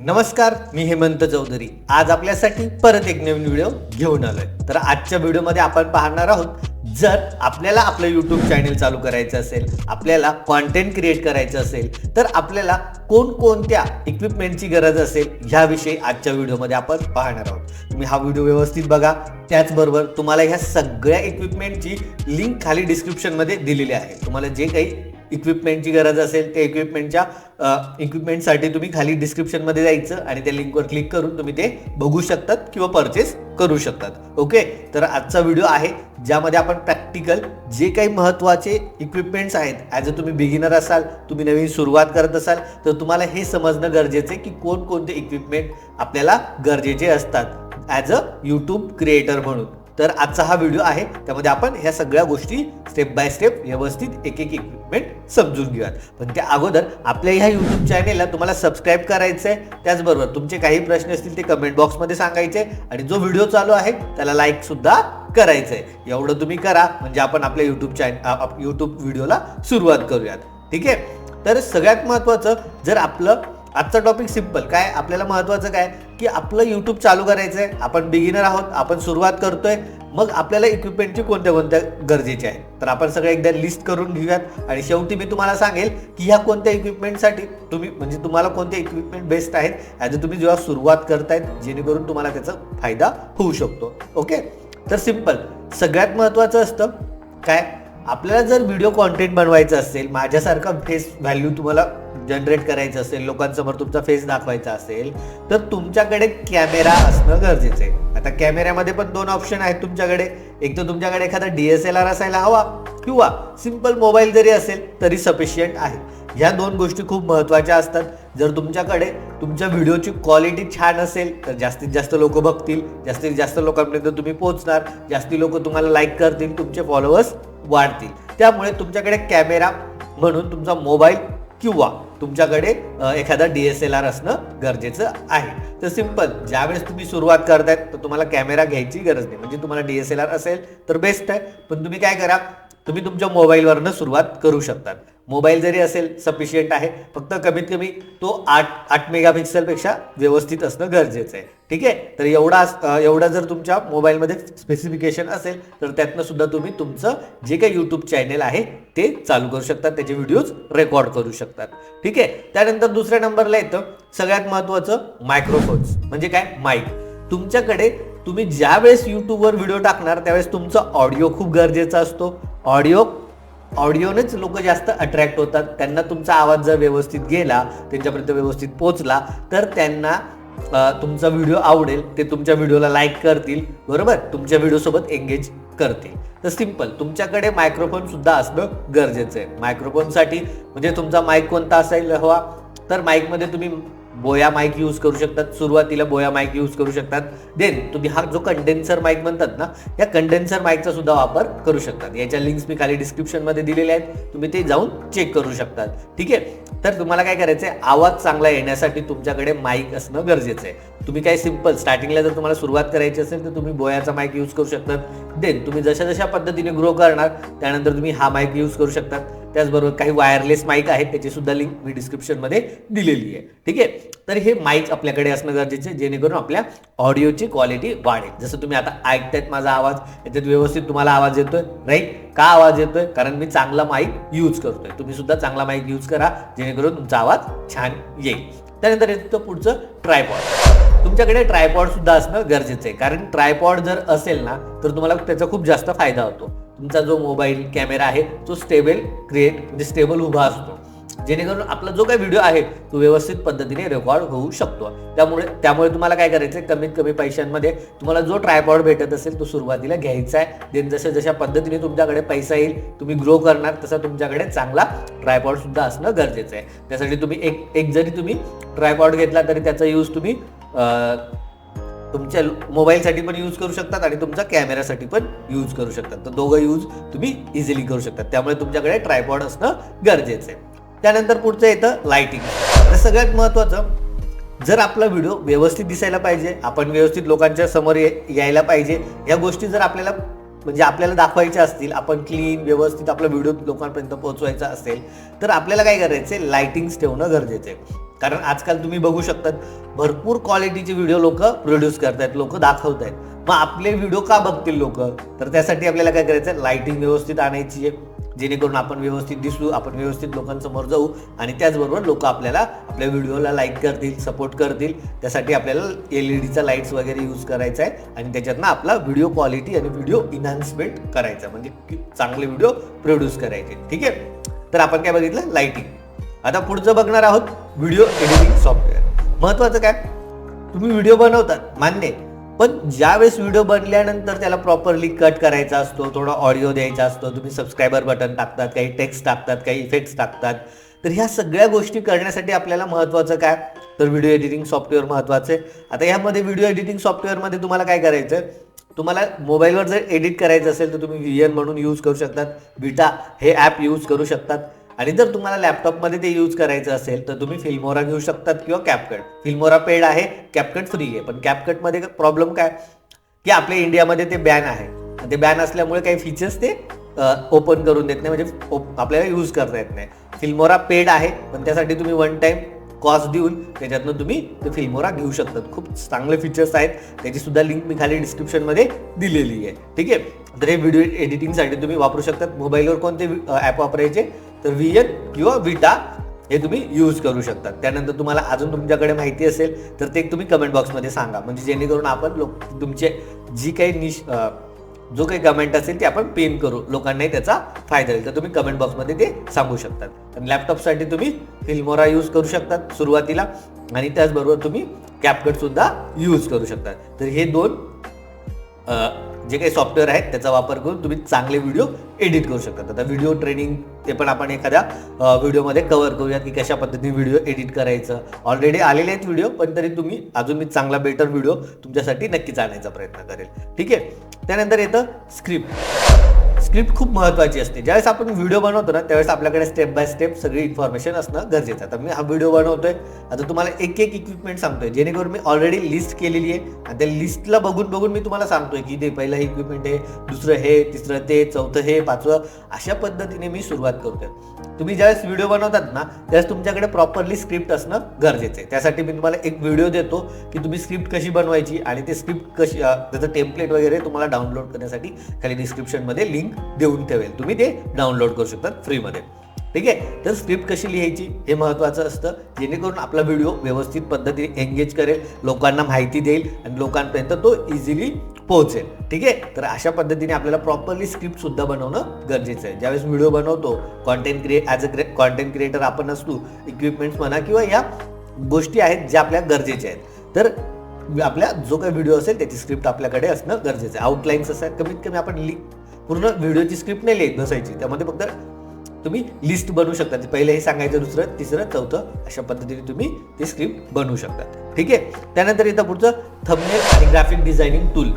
नमस्कार मी हेमंत चौधरी. आज आपल्यासाठी परत एक नवीन व्हिडिओ घेऊन आलोय. तर आजच्या व्हिडिओमध्ये आपण पाहणार आहोत जर आपल्याला आपलं यूट्यूब चॅनल चालू करायचं असेल आपल्याला कॉन्टेंट क्रिएट करायचं असेल तर आपल्याला कोणकोणत्या इक्विपमेंटची गरज असेल ह्याविषयी आजच्या व्हिडिओमध्ये आपण पाहणार आहोत. तुम्ही हा व्हिडिओ व्यवस्थित बघा. त्याचबरोबर तुम्हाला ह्या सगळ्या इक्विपमेंटची लिंक खाली डिस्क्रिप्शनमध्ये दिलेली आहे. तुम्हाला जे काही इक्विपमेंटची गरज असेल त्या इक्विपमेंटच्या इक्विपमेंटसाठी तुम्ही खाली डिस्क्रिप्शनमध्ये जायचं आणि त्या लिंकवर क्लिक करून तुम्ही ते बघू शकतात किंवा परचेस करू शकतात. ओके तर आजचा व्हिडिओ आहे ज्यामध्ये आपण प्रॅक्टिकल जे काही महत्त्वाचे इक्विपमेंट्स आहेत ॲज अ तुम्ही बिगिनर असाल तुम्ही नवीन सुरुवात करत असाल तर तुम्हाला हे समजणं गरजेचं आहे की कोणकोणते इक्विपमेंट आपल्याला गरजेचे असतात ॲज अ यूट्यूब क्रिएटर म्हणून. तर आजचा हा व्हिडिओ आहे. त्यामध्ये आपण ह्या सगळ्या गोष्टी स्टेप बाय स्टेप व्यवस्थित एक एक इक्विपमेंट समजून घेऊयात. पण त्या अगोदर आपल्या ह्या यूट्यूब चॅनेलला तुम्हाला सबस्क्राईब करायचं आहे त्याचबरोबर तुमचे काही प्रश्न असतील ते कमेंट बॉक्समध्ये सांगायचे. आणि जो व्हिडिओ चालू आहे त्याला लाईकसुद्धा करायचं आहे एवढं तुम्ही करा म्हणजे आपण आपल्या यूट्यूब चॅन यूट्यूब व्हिडिओला सुरुवात करूयात. ठीक आहे? तर सगळ्यात महत्त्वाचं जर आपलं आजचा टॉपिक सिंपल काय? आपल्याला महत्त्वाचं काय? की आपलं यूट्यूब चालू करायचं आहे आपण बिगिनर आहोत. आपण सुरुवात करतोय. मग आपल्याला इक्विपमेंटची कोणत्या कोणत्या गरजेचे आहे? तर आपण सगळं एकदा लिस्ट करून घेऊयात. आणि शेवटी मी तुम्हाला सांगेल की ह्या कोणत्या इक्विपमेंटसाठी तुम्ही म्हणजे तुम्हाला कोणते इक्विपमेंट बेस्ट आहेत ॲज तुम्ही जेव्हा सुरुवात करतायत जेणेकरून तुम्हाला त्याचा फायदा होऊ शकतो. ओके तर सिंपल सगळ्यात महत्त्वाचं असतं काय? आपल्याला जर व्हिडिओ कॉन्टेंट बनवायचं असेल माझ्यासारखा फेस व्हॅल्यू तुम्हाला जनरेट करायचं असेल लोकांसमोर तुमचा फेस दाखवायचा असेल तर तुमच्याकडे कॅमेरा असणं गरजेचं आहे. आता कॅमेऱ्यामध्ये पण दोन ऑप्शन आहेत तुमच्याकडे. एक तर तुमच्याकडे एखादा डी एस एल आर असायला हवा किंवा सिंपल मोबाईल जरी असेल तरी सफिशियंट आहे. ह्या दोन गोष्टी खूप महत्त्वाच्या असतात. जर तुमच्याकडे तुमच्या व्हिडिओची क्वालिटी छान असेल तर जास्तीत जास्त लोक बघतील. जास्तीत जास्त लोकांपर्यंत तुम्ही पोहोचणार. जास्ती लोक तुम्हाला लाईक करतील तुमचे फॉलोअर्स वाढतील. त्यामुळे तुमच्याकडे कॅमेरा म्हणून तुमचा मोबाईल किंवा तुमच्याकडे एखादा डी एस एल आर असणं गरजेचं आहे. तर सिंपल ज्यावेळेस तुम्ही सुरुवात करतायत तर तुम्हाला कॅमेरा घ्यायची गरज नाही. म्हणजे तुम्हाला डी एस एल आर असेल तर बेस्ट आहे. पण तुम्ही काय करा तुम्ही तुमच्या मोबाईलवरनं सुरुवात करू शकतात. मोबाईल जरी असेल सफिशियंट आहे फक्त कमीत कमी तो आठ आठ मेगापिक्सेलपेक्षा व्यवस्थित असणं गरजेचं आहे. ठीक आहे? तर एवढा एवढा जर तुमच्या मोबाईलमध्ये स्पेसिफिकेशन असेल तर त्यातनं सुद्धा तुम्ही तुमचं जे काही यूट्यूब चॅनेल आहे ते चालू करू शकतात. त्याचे व्हिडिओज रेकॉर्ड करू शकतात. ठीक आहे? त्यानंतर दुसऱ्या नंबरला येतं सगळ्यात महत्त्वाचं मायक्रोफोन्स म्हणजे काय? माईक तुमच्याकडे तुम्ही ज्यावेळेस यूट्यूबवर व्हिडिओ टाकणार त्यावेळेस तुमचा ऑडिओ खूप गरजेचा असतो. ऑडिओ ऑडिओनेच लोक जास्त अट्रॅक्ट होतात. त्यांना तुमचा आवाज जर व्यवस्थित गेला त्यांच्यापर्यंत व्यवस्थित पोचला तर त्यांना तुमचा व्हिडिओ आवडेल. ते तुमच्या व्हिडिओला लाईक करतील. बरोबर? तुमच्या व्हिडिओसोबत एंगेज करतील. तर सिंपल तुमच्याकडे मायक्रोफोन सुद्धा असणं गरजेचं आहे. मायक्रोफोनसाठी म्हणजे तुमचा माईक कोणता असायला हवा तर माईकमध्ये तुम्ही बोया माईक यूज करू शकतात सुरुवातीला बोया माईक यूज करू शकतात. देन तुम्ही हा जो कंडेन्सर माईक म्हणतात ना या कंडेन्सर माईकचा सुद्धा वापर करू शकतात. याच्या लिंक्स मी खाली डिस्क्रिप्शनमध्ये दिलेल्या आहेत. तुम्ही ते जाऊन चेक करू शकतात. ठीक आहे? तर तुम्हाला काय करायचं आहे आवाज चांगला येण्यासाठी तुमच्याकडे माईक असणं गरजेचं आहे. तुम्ही काय सिंपल स्टार्टिंगला जर तुम्हाला सुरुवात करायची असेल तर तुम्ही बोयाचा माईक यूज करू शकतात. देन तुम्ही जशा जशा पद्धतीने ग्रो करणार त्यानंतर तुम्ही हा माईक यूज करू शकतात. त्याचबरोबर काही वायरलेस माईक आहेत त्याची सुद्धा लिंक मी डिस्क्रिप्शनमध्ये दिलेली आहे. ठीक आहे? तर हे माईक आपल्याकडे असणं गरजेचे जेणेकरून आपल्या ऑडिओची क्वालिटी वाढेल. जसं तुम्ही आता ऐकतायत माझा आवाज याच्यात व्यवस्थित तुम्हाला आवाज येतोय राईट का आवाज येतोय? कारण मी चांगला माईक यूज करतोय. तुम्ही सुद्धा चांगला माईक यूज करा जेणेकरून तुमचा आवाज छान येईल. त्यानंतर येतो पुढचं ट्रायपॉड तुमच्याकडे ट्रायपॉड सुद्धा असणं गरजेचं आहे. कारण ट्रायपॉड जर असेल ना तर तुम्हाला त्याचा खूप जास्त फायदा होतो. तुमचा जो मोबाईल कॅमेरा आहे तो स्टेबल क्रिएट म्हणजे स्टेबल उभा असतो. जेणेकरून आपला जो काही व्हिडिओ आहे तो व्यवस्थित पद्धतीने रेकॉर्ड होऊ शकतो. त्यामुळे त्यामुळे तुम्हाला काय करायचं आहे कमीत कमी पैशांमध्ये तुम्हाला जो ट्रायपॉड भेटत असेल तो सुरुवातीला घ्यायचा आहे. देन जशा जशा पद्धतीने तुमच्याकडे पैसा येईल तुम्ही ग्रो करणार तसा तुमच्याकडे चांगला ट्रायपॉड सुद्धा असणं गरजेचं आहे. त्यासाठी तुम्ही एक एक जरी तुम्ही ट्रायपॉड घेतला तरी त्याचा यूज तुम्ही तुमच्या मोबाईलसाठी पण यूज करू शकतात आणि तुमच्या कॅमेरासाठी पण यूज करू शकतात. तर दोघं यूज तुम्ही इझिली करू शकतात. त्यामुळे तुमच्याकडे ट्रायपॉड असणं गरजेचं आहे. त्यानंतर पुढचं येतं लाइटिंग तर सगळ्यात महत्त्वाचं जर आपला व्हिडिओ व्यवस्थित दिसायला पाहिजे आपण व्यवस्थित लोकांच्या समोर यायला पाहिजे या गोष्टी जर आपल्याला म्हणजे आपल्याला दाखवायच्या असतील आपण क्लीन व्यवस्थित आपला व्हिडिओ लोकांपर्यंत पोहोचवायचा असेल तर आपल्याला काय करायचं आहे लाइटिंग्स ठेवणं गरजेचं आहे. कारण आजकाल तुम्ही बघू शकतात भरपूर क्वालिटीचे व्हिडिओ लोक प्रोड्यूस करतायत लोक दाखवत आहेत मग आपले व्हिडिओ का बघतील लोक? तर त्यासाठी आपल्याला काय करायचं लाईटिंग व्यवस्थित आणायची आहे. जेणेकरून आपण व्यवस्थित दिसू आपण व्यवस्थित लोकांसमोर जाऊ आणि त्याचबरोबर लोक आपल्याला आपल्या व्हिडिओला लाईक करतील सपोर्ट करतील. त्यासाठी आपल्याला एल ई डीचा लाईट्स वगैरे यूज करायचा आहे आणि त्याच्यातनं आपला व्हिडिओ क्वालिटी आणि व्हिडिओ इन्हान्समेंट करायचा म्हणजे चांगले व्हिडिओ प्रोड्यूस करायचे. ठीक आहे? तर आपण काय बघितलं? लाईटिंग आता पुढचं बघणार आहोत व्हिडिओ एडिटिंग सॉफ्टवेअर महत्वाचं काय? तुम्ही व्हिडिओ बनवतात मान्य आहे. पण ज्यावेळेस व्हिडिओ बनल्यानंतर त्याला प्रॉपरली कट करायचा असतो थोडा ऑडिओ द्यायचा असतो तुम्ही सबस्क्रायबर बटन टाकतात काही टेक्स्ट टाकतात काही इफेक्ट्स टाकतात तर ह्या सगळ्या गोष्टी करण्यासाठी आपल्याला महत्त्वाचं काय? तर व्हिडिओ एडिटिंग सॉफ्टवेअर महत्त्वाचं आहे. आता ह्यामध्ये व्हिडिओ एडिटिंग सॉफ्टवेअरमध्ये तुम्हाला काय करायचं आहे? तुम्हाला मोबाईलवर जर एडिट करायचं असेल तर तुम्ही व्हीएन म्हणून यूज करू शकतात विटा हे ॲप यूज करू शकतात. आणि जर तुम्हाला लॅपटॉपमध्ये ते यूज करायचं असेल तर तुम्ही फिल्मोरा घेऊ शकतात किंवा कॅपकट फिल्मोरा पेड आहे कॅपकट फ्री आहे. पण कॅपकटमध्ये प्रॉब्लेम काय? की आपल्या इंडियामध्ये ते बॅन आहे. आणि ते बॅन असल्यामुळे काही फीचर्स ते ओपन करून देत नाही. म्हणजे आपल्याला यूज करता येत नाही. फिल्मोरा पेड आहे पण त्यासाठी तुम्ही वन टाइम कॉस्ट देऊन त्याच्यातनं तुम्ही ते फिल्मोरा घेऊ शकतात. खूप चांगले फीचर्स आहेत. त्याची सुद्धा लिंक मी खाली डिस्क्रिप्शनमध्ये दिलेली आहे. ठीक आहे? तर हे व्हिडिओ एडिटिंगसाठी तुम्ही वापरू शकतात. मोबाईलवर कोणते ॲप वापरायचे? तर व्ही एन किंवा विटा हे तुम्ही यूज करू शकतात त्यानंतर तुम्हाला अजून तुमच्याकडे माहिती असेल तर ते तुम्ही कमेंट बॉक्समध्ये सांगा. म्हणजे जेणेकरून आपण लोक तुमचे जी काही निश जो काही कमेंट असेल ते आपण पेन करू. लोकांनाही त्याचा फायदा होईल. तर तुम्ही कमेंट बॉक्समध्ये ते सांगू शकतात. आणि लॅपटॉपसाठी तुम्ही फिल्मोरा यूज करू शकतात सुरुवातीला. आणि त्याचबरोबर तुम्ही कॅपकट सुद्धा यूज करू शकतात. तर हे दोन जे काही सॉफ्टवेअर आहेत त्याचा वापर करून तुम्ही चांगले व्हिडिओ एडिट करू शकतात. आता व्हिडिओ ट्रेनिंग ते पण आपण एखाद्या व्हिडिओमध्ये कव्हर करूयात की कशा पद्धतीने व्हिडिओ एडिट करायचं. ऑलरेडी आलेले आहेत व्हिडिओ पण तरी तुम्ही अजून मी चांगला बेटर व्हिडिओ तुमच्यासाठी नक्कीच आणायचा प्रयत्न करेल. ठीक आहे? त्यानंतर येतं स्क्रिप्ट स्क्रिप्ट खूप महत्त्वाची असते. ज्यावेळेस आपण व्हिडिओ बनवतो ना त्यावेळेस आपल्याकडे स्टेप बाय स्टेप सगळी इन्फॉर्मेशन असणं गरजेचं आहे. आता मी हा व्हिडिओ बनवतोय. आता तुम्हाला एक एक इक्विपमेंट सांगतोय. जेणेकरून मी ऑलरेडी लिस्ट केलेली आहे. आणि त्या लिस्टला बघून बघून मी तुम्हाला सांगतोय की ते पहिलं हे इक्विपमेंट आहे दुसरं हे तिसरं ते चौथं हे पाचवं. अशा पद्धतीने मी सुरुवात करतोय. तुम्ही ज्यावेळेस व्हिडिओ बनवतात ना त्यावेळेस तुमच्याकडे प्रॉपरली स्क्रिप्ट असणं गरजेचं आहे. त्यासाठी मी तुम्हाला एक व्हिडिओ देतो की तुम्ही स्क्रिप्ट कशी बनवायची आणि ते स्क्रिप्ट कशी त्याचं टेम्पलेट वगैरे तुम्हाला डाउनलोड करण्यासाठी खाली डिस्क्रिप्शनमध्ये लिंक देऊन ठेवेल. तुम्ही ते डाउनलोड करू शकता फ्रीमध्ये. ठीक आहे? तर स्क्रिप्ट कशी लिहायची? हे महत्त्वाचं असतं. जेणेकरून आपला व्हिडिओ व्यवस्थित पद्धतीने एंगेज करेल लोकांना माहिती देईल आणि लोकांपर्यंत तो इझिली पोहोचेल. ठीक आहे? तर अशा पद्धतीने आपल्याला प्रॉपरली स्क्रिप्ट सुद्धा बनवणं गरजेचं आहे. ज्यावेळेस व्हिडिओ बनवतो content create as a content creator आपण असतो इक्विपमेंट्स म्हणा किंवा या गोष्टी आहेत ज्या आपल्या गरजेच्या आहेत. तर आपल्या जो काही व्हिडिओ असेल त्याची स्क्रिप्ट आपल्याकडे असणं गरजेचं आहे. आउटलाईन्स असं कमीत कमी आपण लि पूर्ण व्हिडिओची स्क्रिप्ट नाही लिहित बसायची त्यामध्ये फक्त तुम्ही लिस्ट बनवू शकता. पहिलं हे सांगायचं दुसरं तिसरं चौथं अशा पद्धतीने तुम्ही ते स्क्रिप्ट बनवू शकता. ठीक आहे? त्यानंतर येतं पुढचं थंबनेल आणि ग्राफिक डिझायनिंग टूल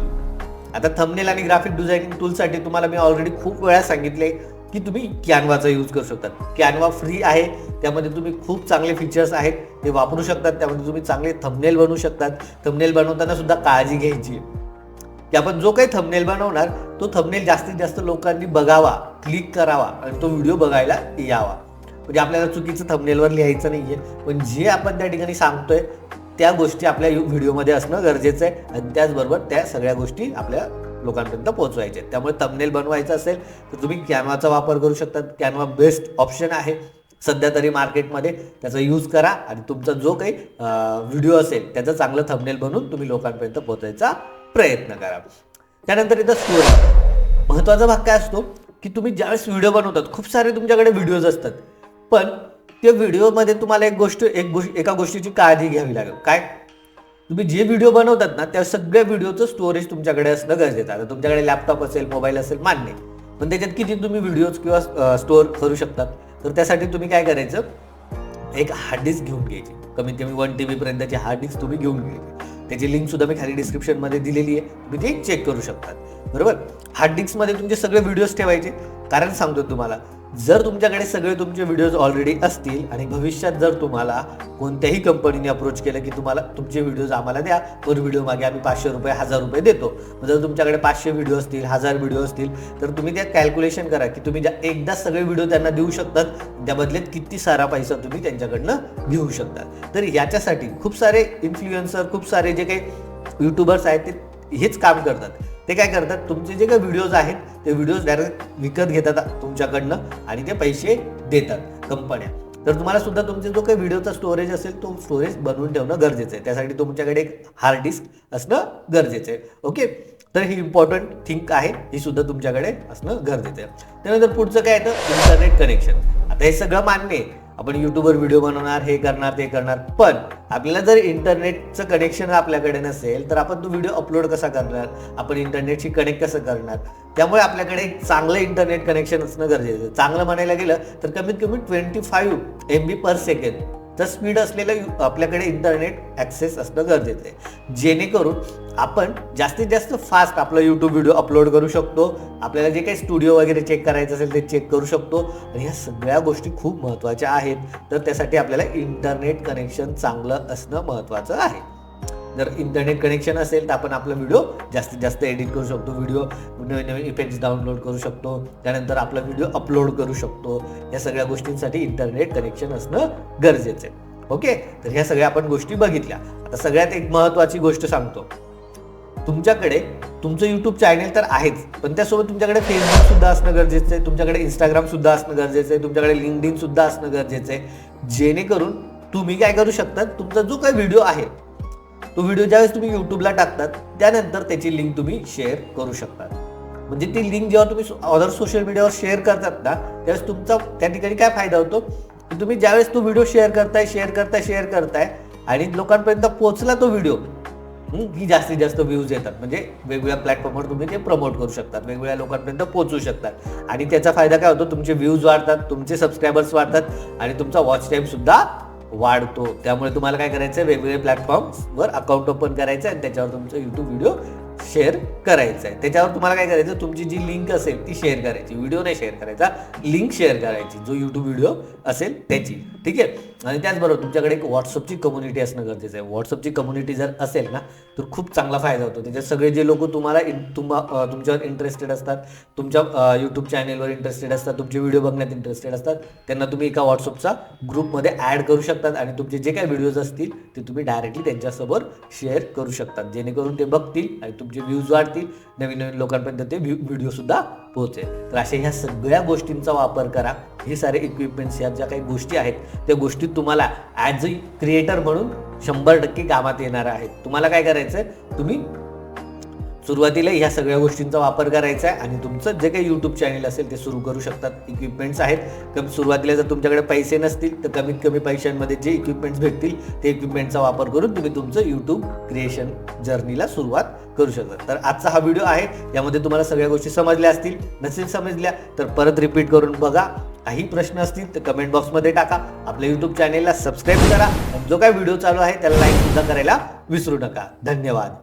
आता थंबनेल आणि ग्राफिक डिझायनिंग टूलसाठी तुम्हाला मी ऑलरेडी खूप वेळा सांगितले की तुम्ही कॅनवाचा यूज करू शकता. कॅनवा फ्री आहे. त्यामध्ये तुम्ही खूप चांगले फीचर्स आहेत. ते वापरू शकतात. त्यामध्ये तुम्ही चांगले थंबनेल बनवू शकतात. थंबनेल बनवताना सुद्धा काळजी घ्यायची. की आपण जो काही थंबनेल बनवणार तो थंबनेल जास्तीत जास्त लोकांनी बघावा क्लिक करावा आणि तो व्हिडिओ बघायला यावा. म्हणजे आपल्याला चुकीचं थंबनेलवर लिहायचं नाही आहे पण जे आपण त्या ठिकाणी सांगतोय त्या गोष्टी आपल्या व्हिडिओमध्ये असणं गरजेचं आहे आणि त्याचबरोबर त्या सगळ्या गोष्टी आपल्या लोकांपर्यंत पोहोचवायच्या आहेत. त्यामुळे थंबनेल बनवायचं असेल तर तुम्ही कॅनवाचा वापर करू शकता कॅनवा बेस्ट ऑप्शन आहे. सध्या तरी मार्केटमध्ये त्याचा यूज करा आणि तुमचा जो काही व्हिडिओ असेल त्याचं चांगलं थंबनेल बनवून तुम्ही लोकांपर्यंत पोहोचायचा प्रयत्न करा. त्यानंतर येतं स्टोरी महत्त्वाचा भाग काय असतो? की तुम्ही ज्यावेळेस व्हिडिओ बनवतात खूप सारे तुमच्याकडे व्हिडिओज असतात. पण त्या व्हिडिओमध्ये तुम्हाला एक गोष्ट एक गोष्ट एका गोष्टीची काळजी घ्यावी लागेल. काय? तुम्ही जे व्हिडिओ बनवतात ना त्या सगळ्या व्हिडिओचं स्टोरेज तुमच्याकडे असणं गरजेचं आता तुमच्याकडे लॅपटॉप असेल मोबाईल असेल मान्य पण त्याच्यात किती तुम्ही व्हिडिओज किंवा स्टोअर करू शकतात? तर त्यासाठी तुम्ही काय करायचं? एक हार्ड डिस्क घेऊन घ्यायची. कमीत कमी वन टी बीपर्यंतची हार्ड डिस्क तुम्ही घेऊन घ्यायची. त्याची लिंक सुद्धा मी खाली डिस्क्रिप्शनमध्ये दिलेली आहे. तुम्ही ती चेक करू शकतात. बरोबर? हार्ड डिस्कमध्ये तुमचे सगळे व्हिडिओज ठेवायचे. कारण सांगतो तुम्हाला जर तुमच्याकडे सगळे तुमचे व्हिडिओज ऑलरेडी असतील आणि भविष्यात जर तुम्हाला कोणत्याही कंपनीने अप्रोच केलं की तुम्हाला तुमचे व्हिडिओज आम्हाला द्या पर व्हिडिओ मागे आम्ही पाचशे रुपये हजार रुपये देतो. मग जर तुमच्याकडे पाचशे व्हिडिओ असतील हजार व्हिडिओ असतील तर तुम्ही त्यात कॅल्क्युलेशन करा की तुम्ही ज्या- एकदा सगळे व्हिडिओ त्यांना देऊ शकतात त्या बदल्यात किती सारा पैसा तुम्ही त्यांच्याकडनं घेऊ शकतात. तर याच्यासाठी खूप सारे इन्फ्लुएन्सर खूप सारे जे काही यूट्यूबर्स आहेत ते हेच काम करतात. ते काय करतात तुमचे जे काही व्हिडिओज आहेत ते व्हिडिओज डायरेक्ट विकत घेतात तुमच्याकडनं आणि ते पैसे देतात कंपन्या. तर तुम्हाला सुद्धा तुमचे जो काही व्हिडिओचा स्टोरेज असेल तो स्टोरेज बनवून ठेवणं गरजेचं आहे. त्यासाठी तुमच्याकडे एक हार्ड डिस्क असणं गरजेचं आहे. ओके तर ही इम्पॉर्टंट थिंक आहे ही सुद्धा तुमच्याकडे असणं गरजेचं आहे. त्यानंतर पुढचं काय येतं? इंटरनेट कनेक्शन आता हे सगळं मान्य आहे. आपण युट्यूबवर व्हिडिओ बनवणार हे करणार ते करणार. पण आपल्याला जर इंटरनेटचं कनेक्शन आपल्याकडे नसेल तर आपण तो व्हिडिओ अपलोड कसा करणार? आपण इंटरनेटशी कनेक्ट कसं करणार? त्यामुळे आपल्याकडे एक चांगलं इंटरनेट कनेक्शन असणं गरजेचं चांगलं म्हणायला गेलं तर कमीत कमी twenty five M B per second तर स्पीड असलेलं यु- आपल्याकडे इंटरनेट ॲक्सेस असणं गरजेचं आहे. जेणेकरून आपण जास्तीत जास्त फास्ट आपला यूट्यूब व्हिडिओ अपलोड करू शकतो. आपल्याला जे काही स्टुडिओ वगैरे चेक करायचं असेल ते चेक करू शकतो. आणि ह्या सगळ्या गोष्टी खूप महत्त्वाच्या आहेत. तर त्यासाठी आपल्याला इंटरनेट कनेक्शन चांगलं असणं महत्त्वाचं आहे. जर इंटरनेट कनेक्शन असेल तर आपण आपला व्हिडिओ जास्तीत जास्त एडिट करू शकतो. व्हिडिओ नवीन नवीन इफेक्ट्स डाउनलोड करू शकतो. त्यानंतर आपला व्हिडिओ अपलोड करू शकतो. या सगळ्या गोष्टींसाठी इंटरनेट कनेक्शन असणं गरजेचं आहे. ओके तर ह्या सगळ्या आपण गोष्टी बघितल्या. आता सगळ्यात एक महत्त्वाची गोष्ट सांगतो. तुमच्याकडे तुमचं युट्यूब चॅनेल तर आहेच पण त्यासोबत तुमच्याकडे फेसबुक सुद्धा असणं गरजेचं आहे. तुमच्याकडे इंस्टाग्राम सुद्धा असणं गरजेचं आहे. तुमच्याकडे लिंकडिन सुद्धा असणं गरजेचं आहे. जेणेकरून तुम्ही काय करू शकतात तुमचा जो काही व्हिडिओ आहे तो व्हिडिओ ज्यावेळेस तुम्ही युट्यूबला टाकतात त्यानंतर त्याची लिंक तुम्ही शेअर करू शकतात. म्हणजे ती लिंक जेव्हा तुम्ही अदर सोशल मीडियावर शेअर करतात ना त्यावेळेस तुमचा त्या ठिकाणी काय फायदा होतो? की तुम्ही ज्यावेळेस तो व्हिडिओ शेअर करताय शेअर करताय शेअर करताय आणि लोकांपर्यंत पोहोचला तो व्हिडिओ ही जास्तीत जास्त व्ह्यूज येतात. म्हणजे वेगवेगळ्या प्लॅटफॉर्मवर तुम्ही ते प्रमोट करू शकतात वेगवेगळ्या लोकांपर्यंत पोहोचू शकतात. आणि त्याचा फायदा काय होतो? तुमचे व्ह्यूज वाढतात तुमचे सबस्क्रायबर्स वाढतात आणि तुमचा वॉच टाईम सुद्धा वाढतो. त्यामुळे तुम्हाला काय करायचं वेगवेगळे प्लॅटफॉर्मवर अकाउंट ओपन करायचं आणि त्याच्यावर तुमचं युट्यूब व्हिडिओ शेअर करायचा आहे त्याच्यावर तुम्हाला काय करायचं? तुमची जी लिंक असेल ती शेअर करायची. व्हिडिओ नाही शेअर करायचा. लिंक शेअर करायची. जो युट्यूब व्हिडिओ असेल त्याची. ठीक आहे? आणि त्याचबरोबर तुमच्याकडे एक व्हॉट्सअपची कम्युनिटी असणं गरजेचं आहे. व्हॉट्सअपची कम्युनिटी जर असेल ना तर खूप चांगला फायदा होतो. त्याच्यात सगळे जे लोक तुम्हाला तुम्हा तुमच्यावर इंटरेस्टेड असतात तुमच्या यूट्यूब चॅनेलवर इंटरेस्टेड असतात तुमचे व्हिडिओ बघण्यात इंटरेस्टेड असतात त्यांना तुम्ही एका व्हॉट्सअपचा ग्रुपमध्ये ॲड करू शकतात आणि तुमचे जे काही व्हिडिओज असतील ते तुम्ही डायरेक्टली त्यांच्यासोबत शेअर करू शकतात. जेणेकरून ते बघतील आणि तुमचे व्ह्यूज वाढतील. नवीन नवीन लोकांपर्यंत ते व्ह्यू व्हिडिओसुद्धा पोहोचेल तर अशा ह्या सगळ्या गोष्टींचा वापर करा. हे सारे इक्विपमेंट्स ह्या ज्या काही गोष्टी आहेत त्या गोष्टी तुम्हाला ॲज अ क्रिएटर म्हणून शंभर टक्के कामात येणार आहेत. तुम्हाला काय करायचं आहे तुम्ही सुरुवातीला ह्या सगळ्या गोष्टींचा वापर करायचा आहे आणि तुमचं जे काही यूट्यूब चॅनल असेल ते सुरू करू शकतात. इक्विपमेंट्स आहेत. कमी सुरुवातीला जर तुमच्याकडे पैसे नसतील तर कमीत कमी पैशांमध्ये जे इक्विपमेंट्स भेटतील ते इक्विपमेंटचा वापर करून तुम्ही तुमचं यूट्यूब क्रिएशन जर्नीला सुरुवात करू शकता. तर आजचा हा व्हिडिओ आहे. यामध्ये तुम्हाला सगळ्या गोष्टी समजल्या असतील. नसेल समजल्या तर परत रिपीट करून बघा. काही प्रश्न असतील तर कमेंट बॉक्समध्ये टाका. आपल्या यूट्यूब चॅनेलला सबस्क्राईब करा. जो काही व्हिडिओ चालू आहे त्याला लाईक सुद्धा करायला विसरू नका. धन्यवाद.